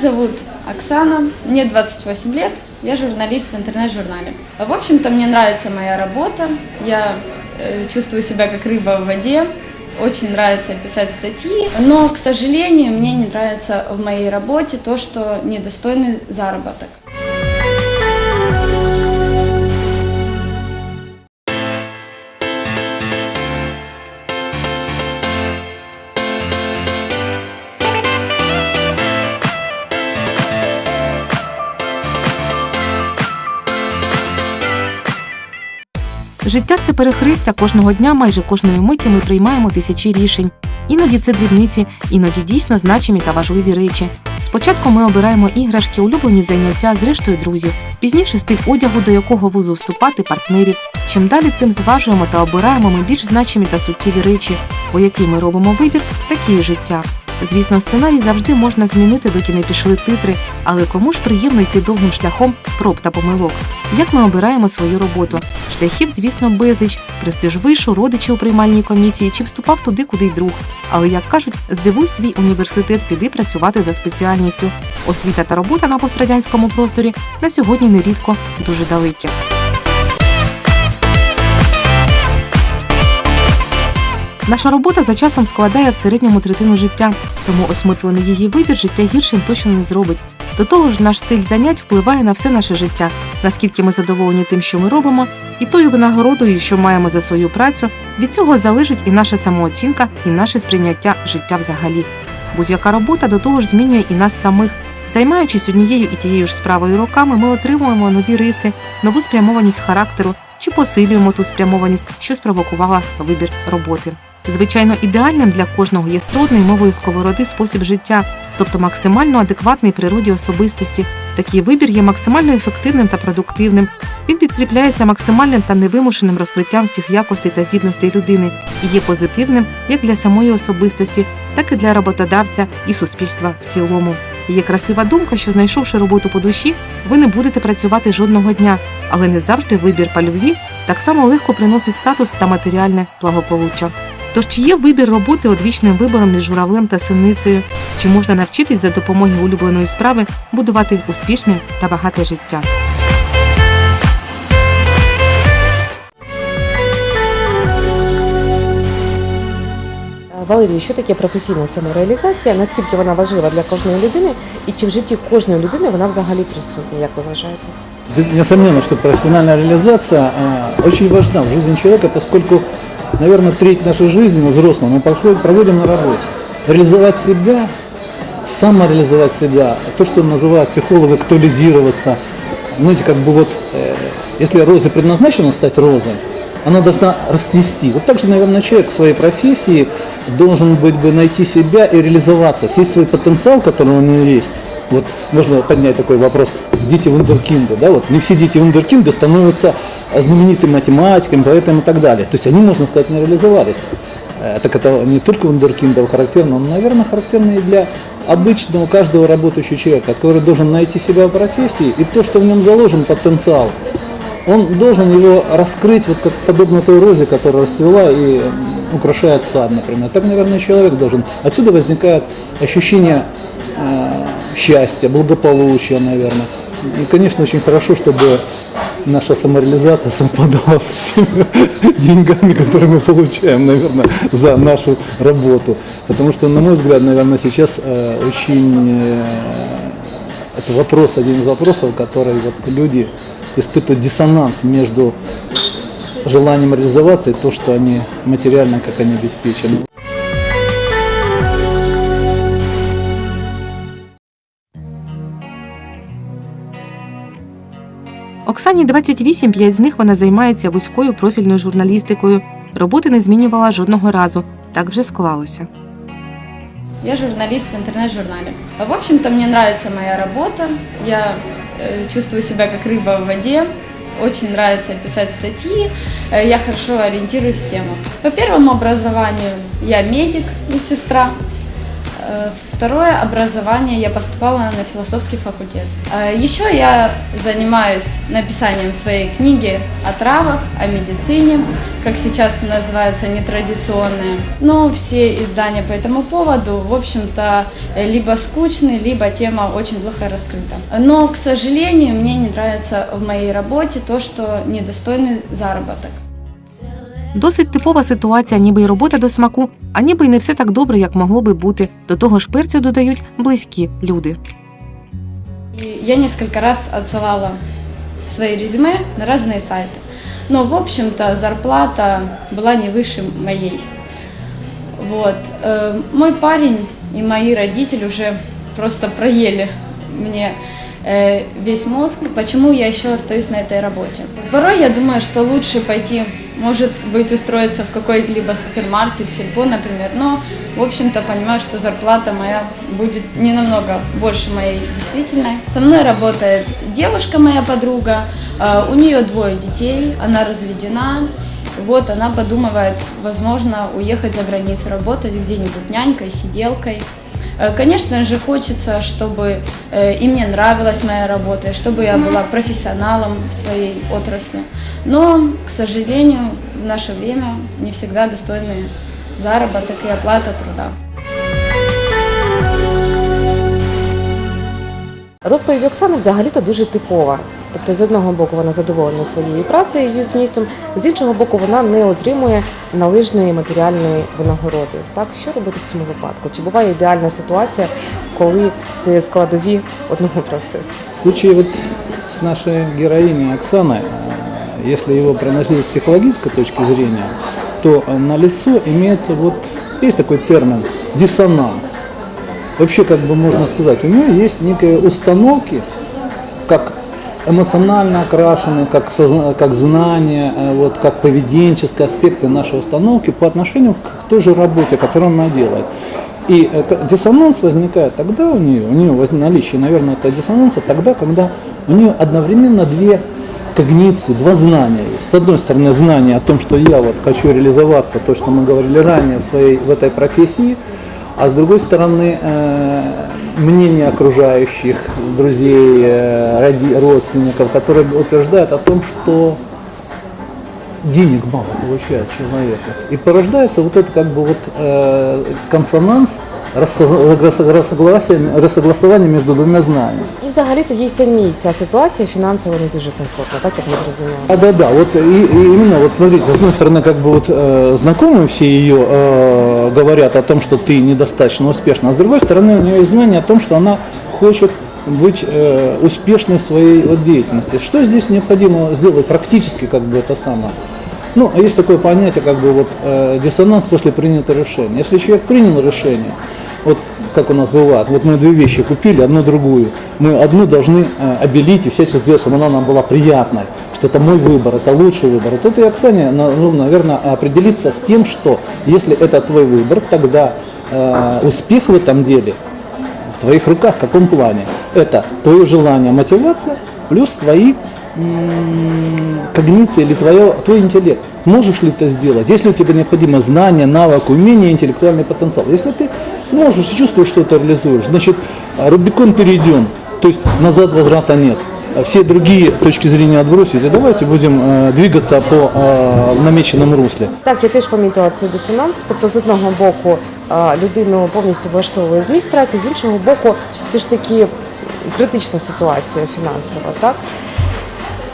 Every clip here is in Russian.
Зовут Оксана, мне 28 лет, я журналист в интернет-журнале. В общем-то, мне нравится моя работа, я э, чувствую себя как рыба в воде, очень нравится писать статьи, но, к сожалению, мне не нравится в моей работе то, что недостойный заработок. Життя це перехрестя кожного дня, майже кожної миті ми приймаємо тисячі рішень. Іноді це дрібниці, іноді дійсно значимі та важливі речі. Спочатку ми обираємо іграшки, улюблені заняття, зрештою друзів. Пізніше стиль одягу, до якого вузу вступати, партнерів. Чим далі, тим зважуємо та обираємо ми більш значимі та суттєві речі, бо який ми робимо вибір, такі і життя. Звісно, сценарій завжди можна змінити, доки не пішли титри, але кому ж приємно йти довгим шляхом проб та помилок. Як ми обираємо свою роботу? Шляхів, звісно, безліч, престиж вишу, родичі у приймальній комісії чи вступав туди, куди й друг. Але як кажуть, здивуй свій університет, піди працювати за спеціальністю. Освіта та робота на пострадянському просторі на сьогодні нерідко дуже далекі. Наша робота за часом складає в середньому третину життя, тому осмислений її вибір життя гіршим точно не зробить. До того ж, наш стиль занять впливає на все наше життя, наскільки ми задоволені тим, що ми робимо, і тою винагородою, що маємо за свою працю, від цього залежить і наша самооцінка, і наше сприйняття життя взагалі. Будь-яка робота до того ж змінює і нас самих. Займаючись однією і тією ж справою роками, ми отримуємо нові риси, нову спрямованість характеру чи посилюємо ту спрямованість, що спровокувала вибір роботи. Звичайно, ідеальним для кожного є сродний мовою сковороди спосіб життя, тобто максимально адекватний природі особистості. Такий вибір є максимально ефективним та продуктивним. Він підкріпляється максимальним та невимушеним розкриттям всіх якостей та здібностей людини і є позитивним як для самої особистості, так і для роботодавця і суспільства в цілому. Є красива думка, що знайшовши роботу по душі, ви не будете працювати жодного дня, але не завжди вибір по любві так само легко приносить статус та матеріальне благополуччя. Тож чи є вибір роботи одвічним вибором між журавлем та синицею? Чи можна навчитись за допомогою улюбленої справи будувати успішне та багате життя? Валерію, що таке професійна самореалізація? Наскільки вона важлива для кожної людини, і чи в житті кожної людини вона взагалі присутня? Як ви вважаєте? Несомненно, что профессиональная реализация а, очень важна в жизни человека, поскольку, наверное, треть нашей жизни, мы взрослые, мы проходим, проводим на работе. Реализовать себя, самореализовать себя, то, что называют психологи актуализироваться. Знаете, как бы вот, э, если розе предназначено стать розой, она должна расцвести. Вот так же, наверное, человек в своей профессии должен быть бы найти себя и реализоваться, весь свой потенциал, который у него есть. Вот можно поднять такой вопрос, дети вундеркинда, да, вот не все дети вундеркинда становятся знаменитыми математиками, поэтами и так далее. То есть они, можно сказать, не реализовались. Э, Так это не только вундеркиндам характерно, но, наверное, характерно и для обычного каждого работающего человека, который должен найти себя в профессии и то, что в нем заложен потенциал, он должен его раскрыть, вот как подобно той розе, которая расцвела и украшает сад, например. Так, наверное, человек должен. Отсюда возникает ощущение счастья, благополучия, наверное. И, конечно, очень хорошо, чтобы наша самореализация совпадала с теми деньгами, которые мы получаем, наверное, за нашу работу. Потому что, на мой взгляд, наверное, сейчас э, очень э, это вопрос, один из вопросов, который вот люди испытывают диссонанс между желанием реализоваться и то, что они материально, как они обеспечены. Оксані 28, 5 з них вона займається вузькою профільною журналістикою. Роботи не змінювала жодного разу. Так вже склалося. Я журналист в интернет-журнале. А, В общем-то, мне нравится моя работа. Я э, чувствую себя как рыба в воде. Очень нравится писать статьи. Э, Я хорошо ориентируюсь в темах. По первому образованию я медик, медсестра. Второе образование я поступала на философский факультет. Э, Еще я занимаюсь написанием своей книги о травах, о медицине, как сейчас называется, нетрадиционные. Но все издания по этому поводу, в общем-то, либо скучны, либо тема очень плохо раскрыта. Но, к сожалению, мне не нравится в моей работе то, что недостойный заработок. Досить типова ситуація, ніби й робота до смаку, а ніби й не все так добре, як могло би бути. До того ж перцю додають близькі люди. И я несколько раз отсылала свои резюме на разные сайты. Но, в общем-то, зарплата была не выше моей. Вот. Э, Мой парень и мои родители уже просто проели мне э, весь мозг, почему я еще остаюсь на этой работе. Порой я думаю, что лучше пойти, может быть, устроиться в какой-либо супермаркет, сельпо, например, но, в общем-то, понимаю, что зарплата моя будет не намного больше моей действительной. Со мной работает девушка, моя подруга, э, у нее двое детей, она разведена, вот она подумывает, возможно, уехать за границу работать где-нибудь нянькой, сиделкой. Э, Конечно же, хочется, чтобы э, и мне нравилась моя работа, и чтобы я была профессионалом в своей отрасли. Но, к сожалению, в наше время не всегда достойный заработок и оплата труда. Розповідь Оксани взагалі-то дуже типова. Тобто, з одного боку, вона задоволена своєю працею, її змістом, з іншого боку, вона не отримує належної матеріальної винагороди. Так, що робити в цьому випадку? Чи буває ідеальна ситуація, коли це складові одного процесу? В случае вот с нашей героиней Оксаной, э, если его проанализировать с психологической точки зрения, то э, на лицо имеется вот, есть такой термин диссонанс. Вообще, как бы можно сказать, у нее есть некие установки, как эмоционально окрашенные, как, как знания, э, вот, как поведенческие аспекты нашей установки по отношению к той же работе, которую она делает. И диссонанс возникает тогда у нее, у нее воз- наличие, наверное, этого диссонанса тогда, когда у нее одновременно две когниции, два знания есть. С одной стороны, знание о том, что я вот хочу реализоваться, то, что мы говорили ранее в, своей, в этой профессии, а с другой стороны, э, мнение окружающих, друзей, э, родственников, которые утверждают о том, что денег мало получает человек. И порождается вот это как бы вот э, консонанс, рассо- рассо- рассогласие- рассогласование между двумя знаниями. І взагалі-то їй самій ця ситуація фінансово не дуже комфортна, так як ми зрозуміли. А, да, да, вот и, и именно вот смотрите, с одной стороны, как бы вот э, знакомые все ее э, говорят о том, что ты недостаточно успешна, а с другой стороны, у нее есть знание о том, что она хочет быть э, успешной в своей вот деятельности. Что здесь необходимо сделать практически, как бы это самое? Ну, а есть такое понятие, как бы вот э, диссонанс после принятого решения. Если человек принял решение, вот как у нас бывает, вот мы две вещи купили, одну другую, мы одну должны э, обелить и всячески сделать, чтобы она нам была приятной, что это мой выбор, это лучший выбор. И тут и Оксане, ну, наверное, определиться с тем, что если это твой выбор, тогда э, успех в этом деле в твоих руках, в каком плане? Это твое желание, мотивация, плюс твои м, когниции или твое, твой интеллект. Сможешь ли ты сделать? Если у тебя необходимо знание, навык, умение, интеллектуальный потенциал. Если ты сможешь и чувствуешь, что это реализуешь, значит, а, Рубикон перейден, то есть назад возврата нет. А Все другие точки зрения отбросить, и давайте будем э, двигаться по э, намеченному русле. Так, я теж помітила цей дисонанс. Тобто, з одного боку, а, людину повністю влаштовує зміст праці, з іншого боку, все ж таки критична ситуація фінансова, так?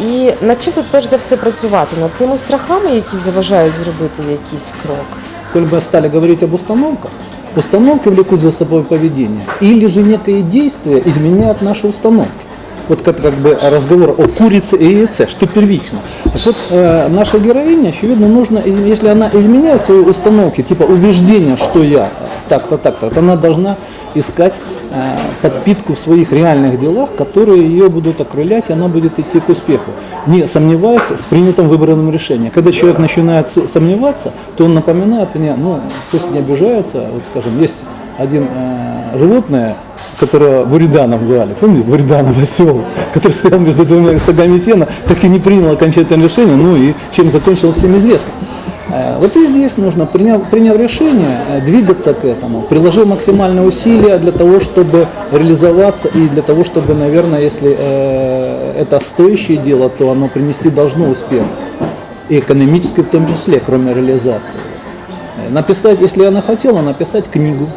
І над чим тут перш за все працювати? Над тими страхами, які заважають зробити якийсь крок. Коль бы стали говорить об установках, установки влекут за собой поведение. Или же некое действие изменяет наши установки. Вот как, как бы разговор о курице и яйце, что первично. Так вот, э, наша героиня, очевидно, нужно, если она изменяет свои установки, типа убеждения, что я так-то, так-то, то она должна искать э, подпитку в своих реальных делах, которые ее будут окрылять, и она будет идти к успеху, не сомневаясь в принятом выбранном решении. Когда человек начинает сомневаться, то он напоминает мне, ну, пусть не обижается, вот скажем, есть один э, животное, которого Буриданом звали, помните, Буриданов осел, который стоял между двумя стогами сена, так и не принял окончательное решение, ну и чем закончилось всем известно. Э, Вот и здесь нужно, приняв, приняв решение, э, двигаться к этому, приложив максимальные усилия для того, чтобы реализоваться и для того, чтобы, наверное, если э, это стоящее дело, то оно принести должно успех. И экономический в том числе, кроме реализации. Э, Написать, если она хотела, написать книгу,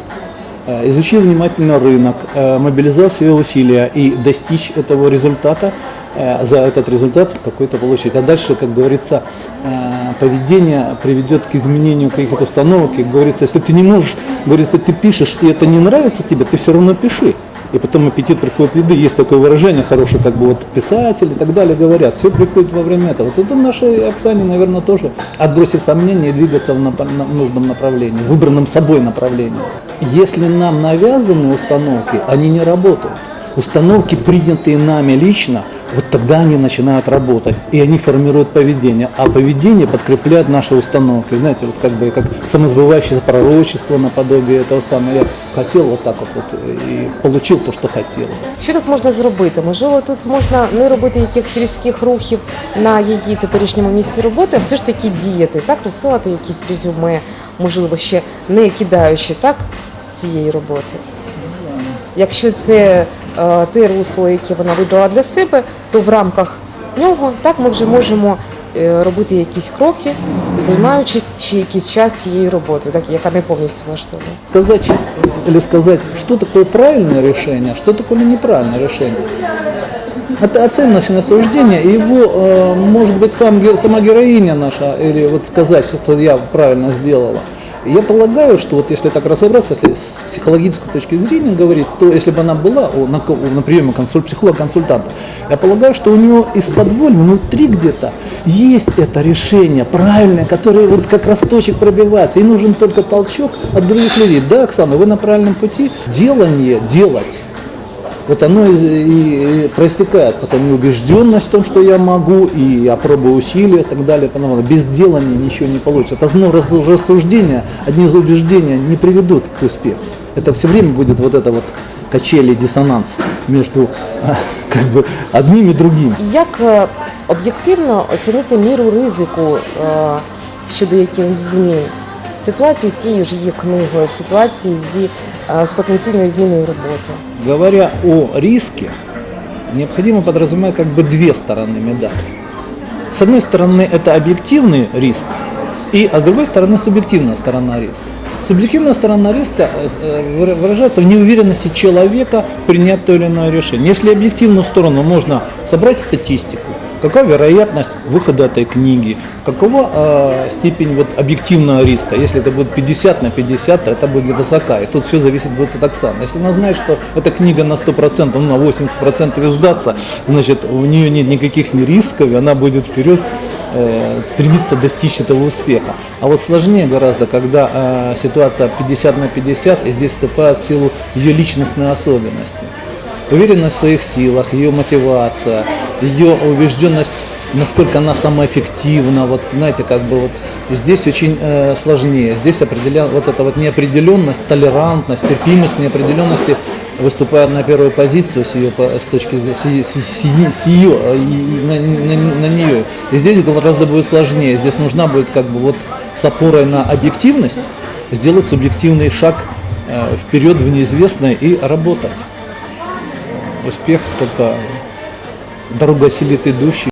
изучив внимательно рынок, э, мобилизовав свои усилия и достичь этого результата, э, за этот результат какой-то получить. А дальше, как говорится, э, поведение приведет к изменению каких-то установок. И говорится, если ты не можешь, говорится, ты пишешь, и это не нравится тебе, ты все равно пиши. И потом аппетит приходит в еды. Есть такое выражение хорошее, как бы вот писатель и так далее говорят. Все приходит во время этого. Вот это нашей Оксане, наверное, тоже, отбросив сомнения, двигаться в, напо- на- в нужном направлении, в выбранном собой направлении. Если нам навязаны установки, они не работают. Установки, принятые нами лично, вот тогда они начинают работать, и они формируют поведение, а поведение подкрепляет наши установки. Знаете, вот как бы как самосбывающееся пророчество наподобие этого самого. Я хотел вот так вот, вот и получил то, что хотел. Що тут можна зробити? Можливо, тут можна не робити якихось різких рухів на її теперішньому місці роботи, а все ж таки діяти, так, розсилати якісь резюме, можливо, ще не кидаючи так цієї роботи. Якщо це е, те русло, яке вона вибрала для себе, то в рамках нього так ми вже можемо е, робити якісь кроки, займаючись ще якийсь час цією роботою, так яка не повністю влаштовує. Сказать или сказать, что такое правильное решение, что такое неправильное решение. Это оценочное суждение, и его, э, может быть, сам, ге- сама героиня наша, или вот сказать, что я правильно сделала. Я полагаю, что вот если так разобраться, если с психологической точки зрения говорить, то если бы она была о, на, ко- на приеме консуль, психолога-консультанта, я полагаю, что у нее из-под воль, внутри где-то, есть это решение правильное, которое вот как росточек пробивается, и нужен только толчок от других людей. Да, Оксана, вы на правильном пути, делание делать Вот оно и, и- и проистекает потом и убежденность в том, что я могу, и я пробую усилия и так далее. Потому что без делания ничего не получится. Это одно раз- рассуждение, одни из убеждения не приведут к успеху. Это все время будет вот это вот качели, диссонанс между а, как бы одним и другим. Як е, об'єктивно оцінити міру ризику е, щодо якихось змін? В ситуації з цією ж її книгою, в ситуації зі, е, з потенційною зміною роботи. Говоря о риске, необходимо подразумевать как бы две стороны медали. С одной стороны, это объективный риск, и, а с другой стороны, субъективная сторона риска. Субъективная сторона риска э, выра- выражается в неуверенности человека принять то или иное решение. Если объективную сторону можно собрать статистику, какова вероятность выхода этой книги, какова э, степень вот, объективного риска. Если это будет 50 на 50, то это будет высока. И тут все зависит будет от Оксаны. Если она знает, что эта книга на 100%, ну, на 80% издаться, значит, у нее нет никаких ни рисков, и она будет вперед э, стремиться достичь этого успеха. А вот сложнее гораздо, когда э, ситуация 50 на 50, и здесь вступает в силу ее личностные особенности. Уверенность в своих силах, ее мотивация, ее убежденность, насколько она самоэффективна, вот знаете, как бы вот здесь очень э, сложнее. Здесь определен, вот эта вот неопределенность, толерантность, терпимость неопределенности выступает на первую позицию с ее, с точки зрения, с, с- с- с ее, э, на, на- на нее. И здесь гораздо будет сложнее. Здесь нужна будет как бы вот с опорой на объективность сделать субъективный шаг э, вперед в неизвестное и работать успех только дорога осилит идущий.